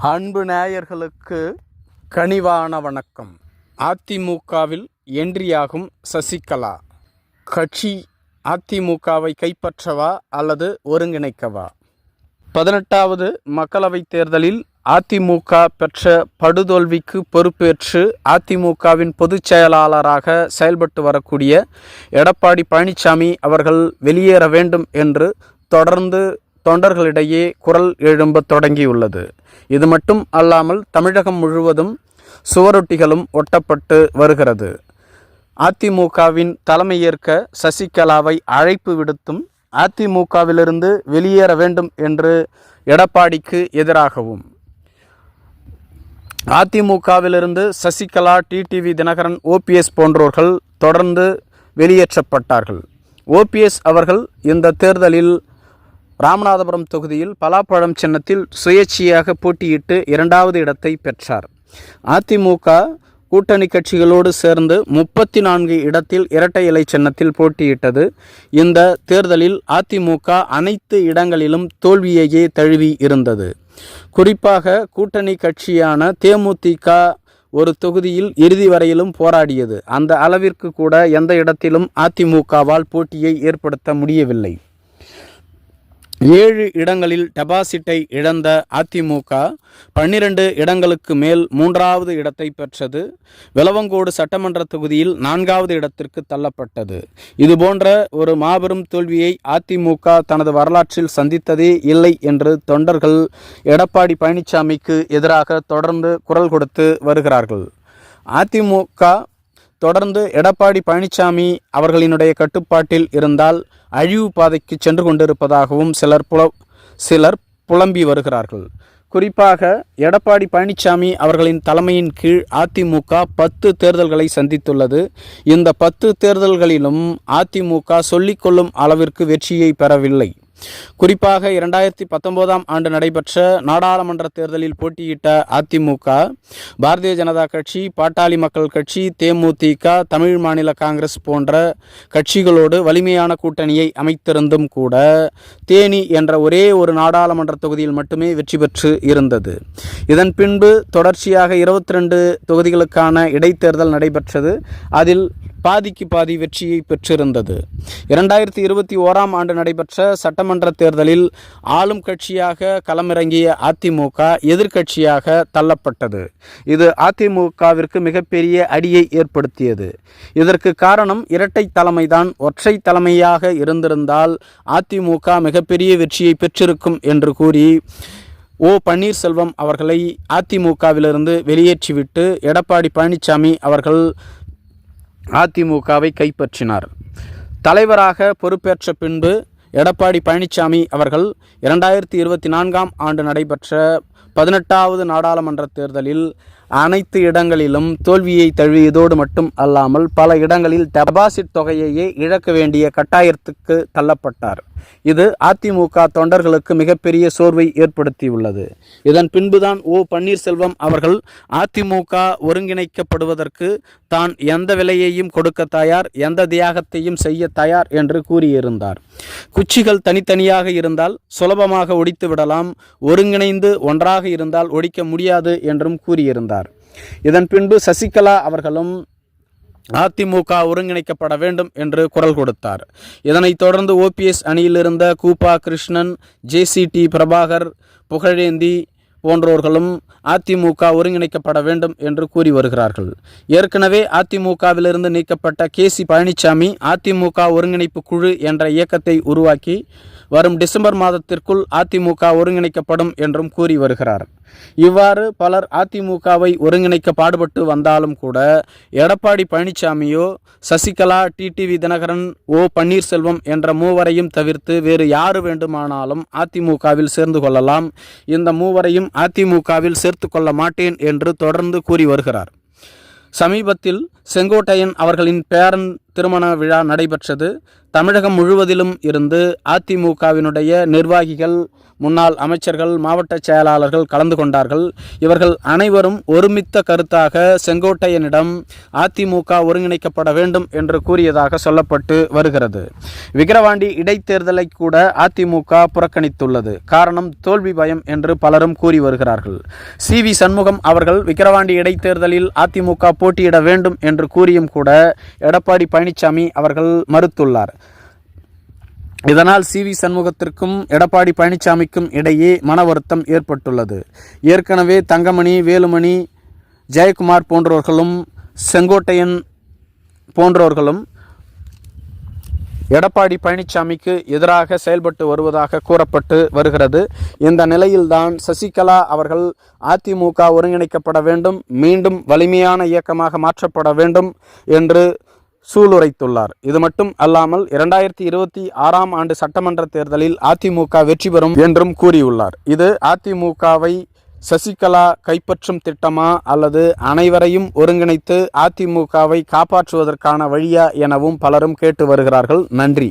அன்பு நேயர்களுக்கு கனிவான வணக்கம். அதிமுகவில் என்ட்ரியாகும் சசிகலா. கட்சி அதிமுகவை கைப்பற்றவா அல்லது ஒருங்கிணைக்கவா? பதினெட்டாவது மக்களவைத் தேர்தலில் அதிமுக பெற்ற படுதோல்விக்கு பொறுப்பேற்று அதிமுகவின் பொதுச் செயலாளராக செயல்பட்டு வரக்கூடிய எடப்பாடி பழனிசாமி அவர்கள் வெளியேற வேண்டும் என்று தொடர்ந்து தொண்டர்களிடையே குரல் எழும்பத் தொடங்கியுள்ளது. இது மட்டும் அல்லாமல் தமிழகம் முழுவதும் சுவரொட்டிகளும் ஒட்டப்பட்டு வருகிறது. அதிமுகவின் தலைமையேற்க சசிகலாவை அழைப்பு விடுத்தும் அதிமுகவிலிருந்து வெளியேற வேண்டும் என்று எடப்பாடிக்கு எதிராகவும் அதிமுகவிலிருந்து சசிகலா டிடிவி தினகரன் ஓபிஎஸ் போன்றோர்கள் தொடர்ந்து வெளியேற்றப்பட்டார்கள். ஓபிஎஸ் அவர்கள் இந்த தேர்தலில் ராமநாதபுரம் தொகுதியில் பலாப்பழம் சின்னத்தில் சுயேட்சையாக போட்டியிட்டு இரண்டாவது இடத்தை பெற்றார். அதிமுக கூட்டணி கட்சிகளோடு சேர்ந்து முப்பத்தி நான்கு இடத்தில் இரட்டை இலை சின்னத்தில் போட்டியிட்டது. இந்த தேர்தலில் அதிமுக அனைத்து இடங்களிலும் தோல்வியையே தழுவி இருந்தது. குறிப்பாக கூட்டணி கட்சியான தேமுதிக ஒரு தொகுதியில் இறுதி வரையிலும் போராடியது. அந்த அளவிற்கு கூட எந்த இடத்திலும் அதிமுகவால் போட்டியை ஏற்படுத்த முடியவில்லை. ஏழு இடங்களில் டெபாசிட்டை இழந்த அதிமுக பன்னிரண்டு இடங்களுக்கு மேல் மூன்றாவது இடத்தை பெற்றது. விளவங்கோடு சட்டமன்ற தொகுதியில் நான்காவது இடத்திற்கு தள்ளப்பட்டது. இதுபோன்ற ஒரு மாபெரும் தோல்வியை அதிமுக தனது வரலாற்றில் சந்தித்ததே இல்லை என்று தொண்டர்கள் எடப்பாடி பழனிசாமிக்கு எதிராக தொடர்ந்து குரல் கொடுத்து வருகிறார்கள். அதிமுக தொடர்ந்து எடப்பாடி பழனிசாமி அவர்களினுடைய கட்டுப்பாட்டில் இருந்தால் அழிவு பாதைக்கு சென்று கொண்டிருப்பதாகவும் சிலர் புல சிலர் புலம்பி வருகிறார்கள். குறிப்பாக எடப்பாடி பழனிசாமி அவர்களின் தலைமையின் கீழ் அதிமுக பத்து தேர்தல்களை சந்தித்துள்ளது. இந்த பத்து தேர்தல்களிலும் அதிமுக சொல்லிக்கொள்ளும் அளவிற்கு வெற்றியை பெறவில்லை. குறிப்பாக இரண்டாயிரத்தி பத்தொன்பதாம் ஆண்டு நடைபெற்ற நாடாளுமன்ற தேர்தலில் போட்டியிட்ட அதிமுக பாரதிய ஜனதா கட்சி பாட்டாளி மக்கள் கட்சி தேமுதிக தமிழ் மாநில காங்கிரஸ் போன்ற கட்சிகளோடு வலிமையான கூட்டணியை அமைத்திருந்தும் கூட தேனி என்ற ஒரே ஒரு நாடாளுமன்ற தொகுதியில் மட்டுமே வெற்றி பெற்று இருந்தது. இதன் பின்பு தொடர்ச்சியாக இருபத்தி ரெண்டு தொகுதிகளுக்கான இடைத்தேர்தல் நடைபெற்றது. அதில் பாதிக்கு பாதி வெற்றியை பெற்றிருந்தது. இரண்டாயிரத்தி இருபத்தி ஓராம் ஆண்டு நடைபெற்ற சட்டமன்ற தேர்தலில் ஆளும் கட்சியாக களமிறங்கிய அதிமுக எதிர்க்கட்சியாக தள்ளப்பட்டது. இது அதிமுகவிற்கு மிகப்பெரிய அடியை ஏற்படுத்தியது. இதற்கு காரணம் இரட்டை தலைமைதான். ஒற்றை தலைமையாக இருந்திருந்தால் அதிமுக மிகப்பெரிய வெற்றியை பெற்றிருக்கும் என்று கூறி ஓ பன்னீர்செல்வம் அவர்களை அதிமுகவிலிருந்து வெளியேற்றிவிட்டு எடப்பாடி பழனிசாமி அவர்கள் அதிமுகவை கைப்பற்றினார். தலைவராக பொறுப்பேற்ற பின்பு எடப்பாடி பழனிசாமி அவர்கள் இரண்டாயிரத்தி இருபத்தி நான்காம் ஆண்டு நடைபெற்ற பதினெட்டாவது நாடாளுமன்ற தேர்தலில் அனைத்து இடங்களிலும் தோல்வியை தழுவியதோடு மட்டும் அல்லாமல் பல இடங்களில் டெபாசிட் தொகையையே இழக்க வேண்டிய கட்டாயத்துக்கு தள்ளப்பட்டார். இது அதிமுக தொண்டர்களுக்கு மிகப்பெரிய சோர்வை ஏற்படுத்தியுள்ளது. இதன் பின்புதான் ஓ பன்னீர்செல்வம் அவர்கள் அதிமுக ஒருங்கிணைக்கப்படுவதற்கு தான் எந்த விலையையும் கொடுக்க தயார் எந்த தியாகத்தையும் செய்ய தயார் என்று கூறியிருந்தார். குச்சிகள் தனித்தனியாக இருந்தால் சுலபமாக ஒடித்து விடலாம் ஒருங்கிணைந்து ஒன்றாக இருந்தால் ஒடிக்க முடியாது என்றும் கூறியிருந்தார். இதன் பின்பு சசிகலா அவர்களும் அதிமுக ஒருங்கிணைக்கப்பட வேண்டும் என்று குரல் கொடுத்தார். இதனைத் தொடர்ந்து ஓபிஎஸ் அணியில் இருந்த கூப்பா கிருஷ்ணன் ஜேசிடி பிரபாகர் புகழேந்தி போன்றோர்களும் அதிமுக ஒருங்கிணைக்கப்பட வேண்டும் என்று கூறி வருகிறார்கள். ஏற்கனவே அதிமுகவிலிருந்து நீக்கப்பட்ட கே சி பழனிசாமி அதிமுக ஒருங்கிணைப்பு குழு என்ற இயக்கத்தை உருவாக்கி வரும் டிசம்பர் மாதத்திற்குள் அதிமுக ஒருங்கிணைக்கப்படும் என்றும் கூறி வருகிறார். இவ்வாறு பலர் அதிமுகவை ஒருங்கிணைக்க பாடுபட்டு வந்தாலும் கூட எடப்பாடி பழனிசாமியோ சசிகலா டிடிவி தினகரன் ஓ பன்னீர்செல்வம் என்ற மூவரையும் தவிர்த்து வேறு யாரு வேண்டுமானாலும் அதிமுகவில் சேர்ந்து கொள்ளலாம். இந்த மூவரையும் அதிமுகவில் சேர்த்து கொள்ள மாட்டேன் என்று தொடர்ந்து கூறி வருகிறார். சமீபத்தில் செங்கோட்டையன் அவர்களின் பேரன் திருமண விழா நடைபெற்றது. தமிழகம் முழுவதிலும் இருந்து அதிமுகவினுடைய நிர்வாகிகள் முன்னாள் அமைச்சர்கள் மாவட்ட செயலாளர்கள் கலந்து கொண்டார்கள். இவர்கள் அனைவரும் ஒருமித்த கருத்தாக செங்கோட்டையனிடம் அதிமுக ஒருங்கிணைக்கப்பட வேண்டும் என்று கூறியதாக சொல்லப்பட்டு வருகிறது. விக்கிரவாண்டி இடைத்தேர்தலை கூட அதிமுக புறக்கணித்துள்ளது. காரணம் தோல்வி பயம் என்று பலரும் கூறி வருகிறார்கள். சி. வி. சண்முகம் அவர்கள் விக்கிரவாண்டி இடைத்தேர்தலில் அதிமுக போட்டியிட வேண்டும் என்று கூறியும் கூட எடப்பாடி பழனிசாமி அவர்கள் மறுத்துள்ளார். இதனால் சி வி சண்முகத்திற்கும் எடப்பாடி பழனிசாமிக்கும் இடையே மன வருத்தம் ஏற்பட்டுள்ளது. ஏற்கனவே தங்கமணி வேலுமணி ஜெயக்குமார் போன்றவர்களும் செங்கோட்டையன் போன்றவர்களும் எடப்பாடி பழனிசாமிக்கு எதிராக செயல்பட்டு வருவதாக கூறப்பட்டு வருகிறது. இந்த நிலையில்தான் சசிகலா அவர்கள் அதிமுக ஒருங்கிணைக்கப்பட வேண்டும் மீண்டும் வலிமையான இயக்கமாக மாற்றப்பட வேண்டும் என்று சூளுரைத்துள்ளார். இது மட்டும் அல்லாமல் இரண்டாயிரத்தி இருபத்தி ஆறாம் ஆண்டு சட்டமன்ற தேர்தலில் அதிமுக வெற்றி பெறும் என்றும் கூறியுள்ளார். இது அதிமுகவை சசிகலா கைப்பற்றும் திட்டமா அல்லது அனைவரையும் ஒருங்கிணைத்து அதிமுகவை காப்பாற்றுவதற்கான வழியா எனவும் பலரும் கேட்டு வருகிறார்கள். நன்றி.